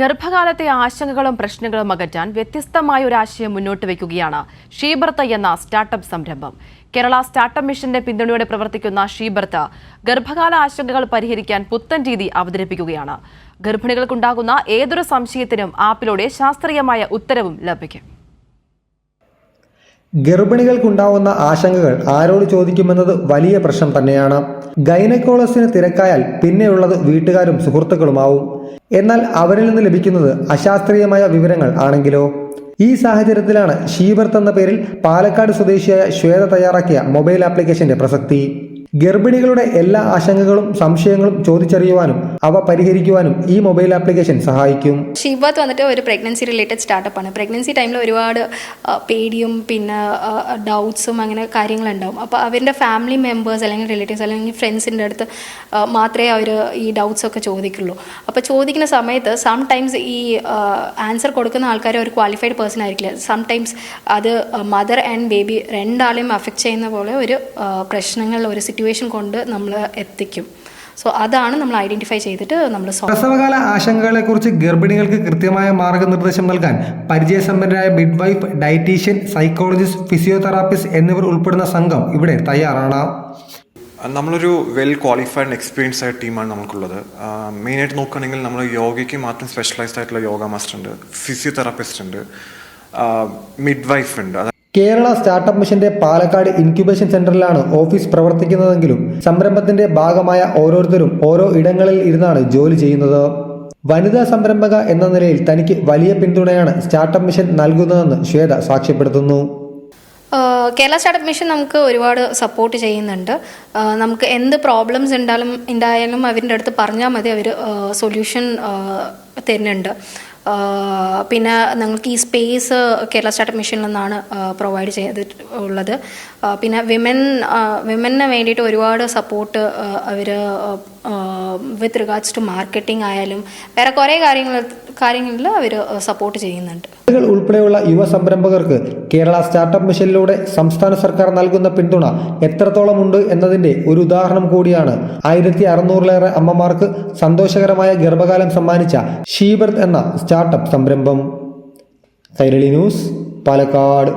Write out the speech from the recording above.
ഗർഭകാലത്തെ ആശങ്കകളും പ്രശ്നങ്ങളും അകറ്റാൻ വ്യത്യസ്തമായ ഒരു ആശയം മുന്നോട്ട് വയ്ക്കുകയാണ് ഷീബർത്ത് എന്ന സ്റ്റാർട്ടപ്പ് സംരംഭം. കേരള സ്റ്റാർട്ടപ്പ് മിഷന്റെ പിന്തുണയോടെ പ്രവർത്തിക്കുന്ന ഷീബർത്ത് ഗർഭകാല ആശങ്കകൾ പരിഹരിക്കാൻ പുത്തൻ രീതി അവതരിപ്പിക്കുകയാണ്. ഗർഭിണികൾക്കുണ്ടാകുന്ന ഏതൊരു സംശയത്തിനും ആപ്പിലൂടെ ശാസ്ത്രീയമായ ഉത്തരവും ലഭിക്കും. ഗർഭിണികൾക്കുണ്ടാകുന്ന ആശങ്കകൾ ആരോട് ചോദിക്കുമെന്നത് വലിയ പ്രശ്നം തന്നെയാണ്. ഗൈനക്കോളജിന് തിരക്കായാൽ പിന്നെയുള്ളത് വീട്ടുകാരും സുഹൃത്തുക്കളുമാവും. എന്നാൽ അവരിൽ നിന്ന് ലഭിക്കുന്നത് അശാസ്ത്രീയമായ വിവരങ്ങൾ ആണെങ്കിലോ? ഈ സാഹചര്യത്തിലാണ് ഷീബർത്ത് എന്ന പേരിൽ പാലക്കാട് സ്വദേശിയായ ശ്വേത തയ്യാറാക്കിയ മൊബൈൽ ആപ്ലിക്കേഷന്റെ പ്രസക്തി. ഗർഭിണികളുടെ എല്ലാ ആശങ്കകളും സംശയങ്ങളും ചോദിച്ചറിയുവാനും അവ പരിഹരിക്കുവാനും ഈ മൊബൈൽ ആപ്ലിക്കേഷൻ സഹായിക്കും. ഷീബാത്ത് വന്നിട്ട് ഒരു പ്രഗ്നൻസി റിലേറ്റഡ് സ്റ്റാർട്ടപ്പ് ആണ്. പ്രഗ്നൻസി ടൈമിൽ ഒരുപാട് പേടിയും പിന്നെ ഡൗട്ട്സും അങ്ങനെ കാര്യങ്ങളുണ്ടാവും. അപ്പോൾ അവരുടെ ഫാമിലി മെമ്പേഴ്സ് അല്ലെങ്കിൽ റിലേറ്റീവ്സ് അല്ലെങ്കിൽ ഫ്രണ്ട്സിന്റെ അടുത്ത് മാത്രമേ അവർ ഈ ഡൗട്ട്സ് ഒക്കെ ചോദിക്കുള്ളൂ. അപ്പോൾ ചോദിക്കുന്ന സമയത്ത് സം ടൈംസ് ഈ ആൻസർ കൊടുക്കുന്ന ആൾക്കാർ ഒരു ക്വാളിഫൈഡ് പേഴ്സൺ ആയിരിക്കില്ല. സം ടൈംസ് അത് മദർ ആൻഡ് ബേബി രണ്ടാളെയും അഫക്റ്റ് ചെയ്യുന്ന പോലെ ഒരു പ്രശ്നങ്ങൾ ഒരു സിറ്റുവേഷൻ കൊണ്ട് നമ്മൾ എത്തിക്കും. സോ അതാണ് നമ്മൾ ഐഡന്റിഫൈ ചെയ്തിട്ട് നമ്മൾ പ്രസവകാല പ്രസവകാല ആശങ്കകളെക്കുറിച്ച് ഗർഭിണികൾക്ക് കൃത്യമായ മാർഗനിർദ്ദേശം നൽകാൻ പരിചയസമ്പന്നരായ മിഡ്വൈഫ് ഡയറ്റീഷ്യൻ സൈക്കോളജിസ്റ്റ് ഫിസിയോതെറാപ്പിസ്റ്റ് എന്നിവർ ഉൾപ്പെടുന്ന സംഘം ഇവിടെ തയ്യാറാണ്. നമ്മളൊരു വെൽ ക്വാളിഫൈഡ് എക്സ്പീരിയൻസ് ആയ ടീമാണ് നമുക്കുള്ളത് മെയിനായിട്ട് നോക്കുകയാണെങ്കിൽ നമ്മൾ യോഗയ്ക്ക് മാത്രം സ്പെഷ്യലൈസ്ഡ് ആയിട്ടുള്ള യോഗ മാസ്റ്റർ ഉണ്ട് ഫിസിയോതെറാപ്പിസ്റ്റ് ഉണ്ട് മിഡ് വൈഫ് ഉണ്ട്. അതായത് കേരള സ്റ്റാർട്ടപ്പ് മിഷന്റെ പാലക്കാട് ഇൻക്യുബേഷൻ സെന്ററിലാണ് ഓഫീസ് പ്രവർത്തിക്കുന്നതെങ്കിലും സംരംഭത്തിന്റെ ഭാഗമായ ഓരോരുത്തരും ഓരോ ഇടങ്ങളിൽ ഇരുന്നാണ് ജോലി ചെയ്യുന്നത്. വനിതാ സംരംഭക എന്ന നിലയിൽ തനിക്ക് വലിയ പിന്തുണയാണ് സ്റ്റാർട്ടപ്പ് മിഷൻ നൽകുന്നതെന്ന് ശ്വേത സാക്ഷ്യപ്പെടുത്തുന്നു. കേരള സ്റ്റാർട്ടപ്പ് മിഷൻ നമുക്ക് ഒരുപാട് സപ്പോർട്ട് ചെയ്യുന്നുണ്ട്. നമുക്ക് എന്ത് പ്രോബ്ലംസ് ഉണ്ടാലും ഉണ്ടായാലും അവരുടെ അടുത്ത് പറഞ്ഞാൽ മതി അവർ സൊല്യൂഷൻ തരുന്നുണ്ട്. പിന്നെ ഞങ്ങൾക്ക് ഈ സ്പേസ് കേരള സ്റ്റാർട്ടപ്പ് മിഷനിൽ നിന്നാണ് പ്രൊവൈഡ് ചെയ്തിട്ടുള്ളത് പിന്നെ വിമൻ വിമന് വേണ്ടിയിട്ട് ഒരുപാട് സപ്പോർട്ട് അവർ വിത്ത് റിഗാർഡ്സ് ടു മാർക്കറ്റിംഗ് ആയാലും വേറെ കുറേ കാര്യങ്ങൾ കാര്യങ്ങളിൽ അവർ സപ്പോർട്ട് ചെയ്യുന്നുണ്ട്. വനിതകൾ ഉൾപ്പെടെയുള്ള യുവ സംരംഭകർക്ക് കേരള സ്റ്റാർട്ടപ്പ് മിഷനിലൂടെ സംസ്ഥാന സർക്കാർ നൽകുന്ന പിന്തുണ എത്രത്തോളം ഉണ്ട് എന്നതിന്റെ ഒരു ഉദാഹരണം കൂടിയാണ്. ആയിരത്തി അറുന്നൂറിലേറെ അമ്മമാർക്ക് സന്തോഷകരമായ ഗർഭകാലം സമ്മാനിച്ച ഷീബർത്ത് എന്ന സ്റ്റാർട്ടപ്പ് സംരംഭം. കൈരളി ന്യൂസ് പാലക്കാട്.